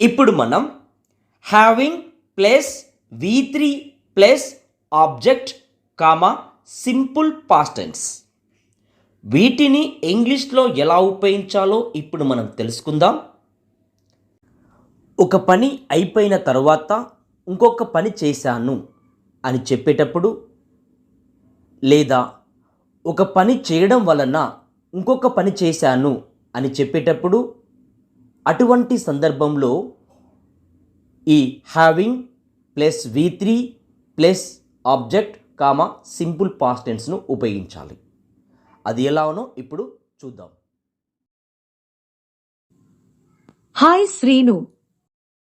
ఇప్పుడు మనం having plus V three plus object comma simple past tense వీటిని ఇంగ్లీష్లో ఎలా ఉపయోగించాలో ఇప్పుడు మనం తెలుసుకుందాం. ఒక పని అయిపోయిన తర్వాత ఇంకొక పని చేశాను అని చెప్పేటప్పుడు లేదా ఒక పని చేయడం వలన ఇంకొక పని చేశాను అని చెప్పేటప్పుడు అటువంటి సందర్భంలో ఈ having plus V three plus object comma simple past టెన్స్ను ఉపయోగించాలి. అది ఎలానో ఇప్పుడు చూద్దాం. హాయ్ శ్రీను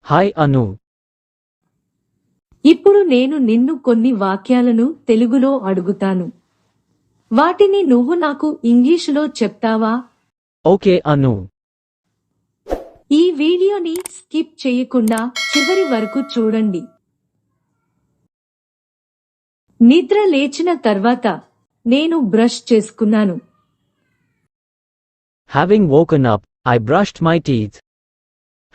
హాయ్ అను ఇప్పుడు నేను నిన్ను కొన్ని వాక్యాలను తెలుగులో అడుగుతాను. వాటిని నువ్వు నాకు ఇంగ్లీషులో చెప్తావా? ఓకే అను వీడియోని స్కిప్ చేయకుండా చివరి వరకు చూడండి నిద్ర లేచిన తర్వాత నేను బ్రష్ చేసుకున్నాను Having woken up, I brushed my teeth.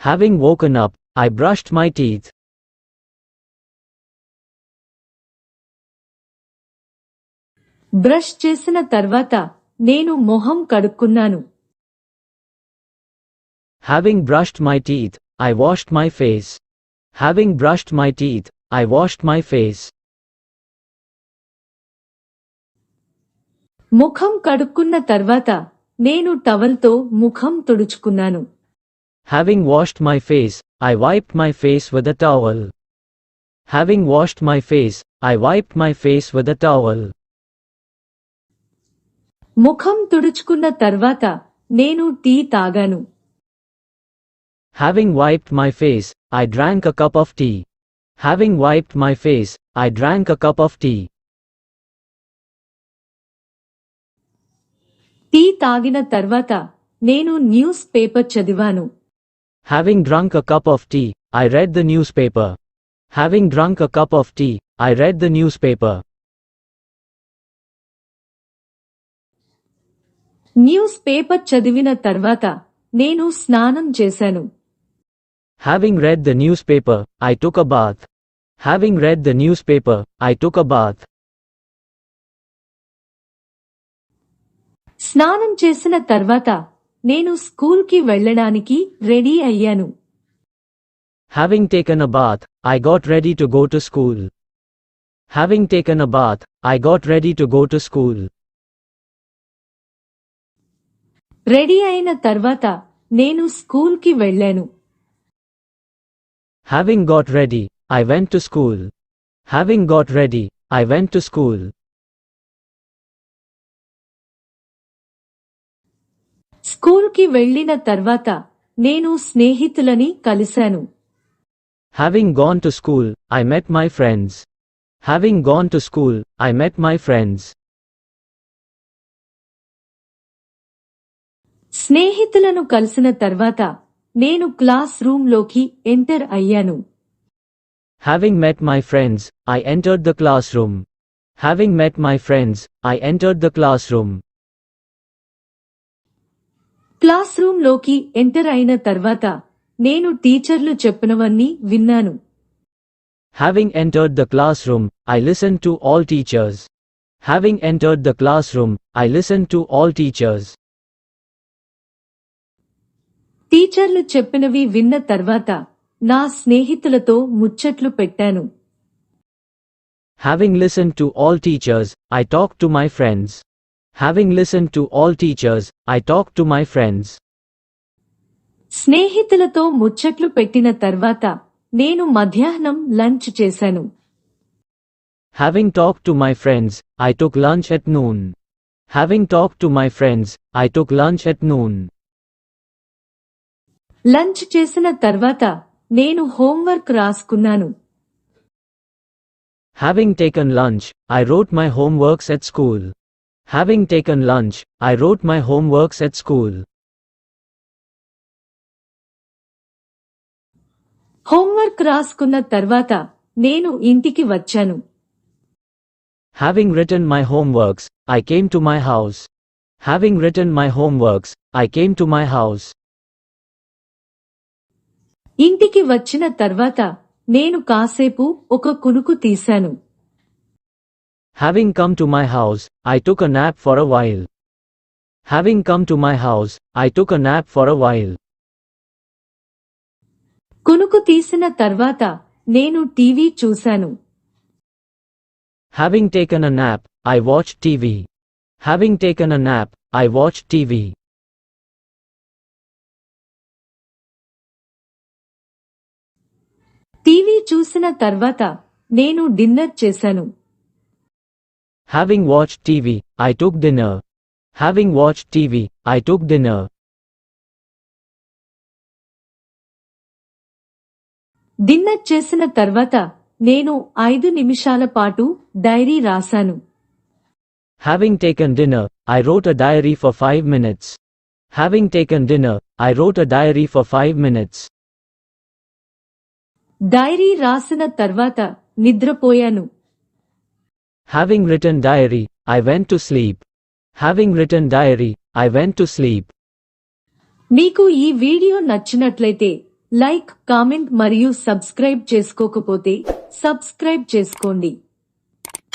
Having woken up, I brushed my teeth. Brush చేసిన తర్వాత నేను మొహం కడుక్కున్నాను Having brushed my teeth, I washed my face. Having brushed my teeth, I washed my face. ముఖం కడుక్కున్న తర్వాత నేను టవల్తో ముఖం తుడుచుకున్నాను Having washed my face, I wiped my face with a towel. Having washed my face, I wiped my face with a towel. ముఖం తుడుచుకున్న తర్వాత నేను tea తాగాను Having wiped my face, I drank a cup of tea. Having wiped my face, I drank a cup of tea. Tea తాగిన తర్వాత నేను newspaper చదివాను Having drunk a cup of tea, I read the newspaper. Having drunk a cup of tea, I read the newspaper. Newspaper చదివిన తర్వాత నేను స్నానం చేశాను Having read the newspaper, I took a bath. Having read the newspaper, I took a bath. స్నానం చేసిన తర్వాత నేను స్కూల్కి వెళ్ళడానికి రెడీ అయ్యాను Having taken a bath, I got ready to go to school. Having taken a bath, I got ready to go to school. Ready అయిన తర్వాత నేను స్కూల్కి వెళ్ళాను Having got ready, I went to school. Having got ready, I went to school. స్కూల్కి వెళ్ళిన తర్వాత నేను స్నేహితులని కలిశాను Having gone to school, I met my friends. Having gone to school, I met my friends. స్నేహితులను కలిసిన తర్వాత నేను క్లాస్ రూంలోకి ఎంటర్ అయ్యాను Having met my friends, I entered the classroom. Having met my friends, I entered the classroom. Class రూంలోకి enter అయిన తర్వాత నేను టీచర్లు చెప్పినవన్నీ విన్నాను Having entered the classroom, I listened to all teachers. Having entered the classroom, I listened to all teachers. టీచర్లు చెప్పినవి విన్న తర్వాత నా స్నేహితులతో ముచ్చట్లు పెట్టాను. Having listen to all teachers I talk to my friends having listen to all teachers I talk to my friends స్నేహితులతో ముచ్చట్లు పెట్టిన తర్వాత నేను మధ్యాహ్నం లంచ్ చేశాను. Having talk to my friends I took lunch at noon having talk to my friends I took lunch at noon lunch చేసిన తర్వాత నేను హోంవర్క్ రాసుకున్నాను. Having taken lunch I wrote my homeworks at school having taken lunch I wrote my homeworks at school homework రాసుకున్న తర్వాత నేను ఇంటికి వచ్చాను. Having return my homeworks I came to my house having return my homeworks I came to my house ఇంటికి వచ్చిన తర్వాత నేను కాసేపు ఒక కునుకు తీశాను. Having come to my house I took a nap for a while having come to my house I took a nap for a while కునుకు తీసిన తర్వాత నేను టీవీ చూశాను. Having taken a nap I watch TV having taken a nap I watch TV TV చూసిన తర్వాత నేను dinner చేశాను. Having watch TV I took dinner having watch TV I took dinner dinner చేసిన తర్వాత నేను ఐదు నిమిషాల పాటు డైరీ రాశాను. Having taken dinner I wrote a diary for five minutes having taken dinner I wrote a diary for five minutes diary రాసిన తర్వాత నిద్రపోయాను Having written diary, I went to sleep. Having written diary, I went to sleep. మీకు ఈ video నచ్చినట్లయితే like comment మరియు subscribe చేసుకోకపోతే subscribe చేసుకోండి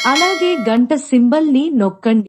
అలాగే గంట సింబల్ని నొక్కండి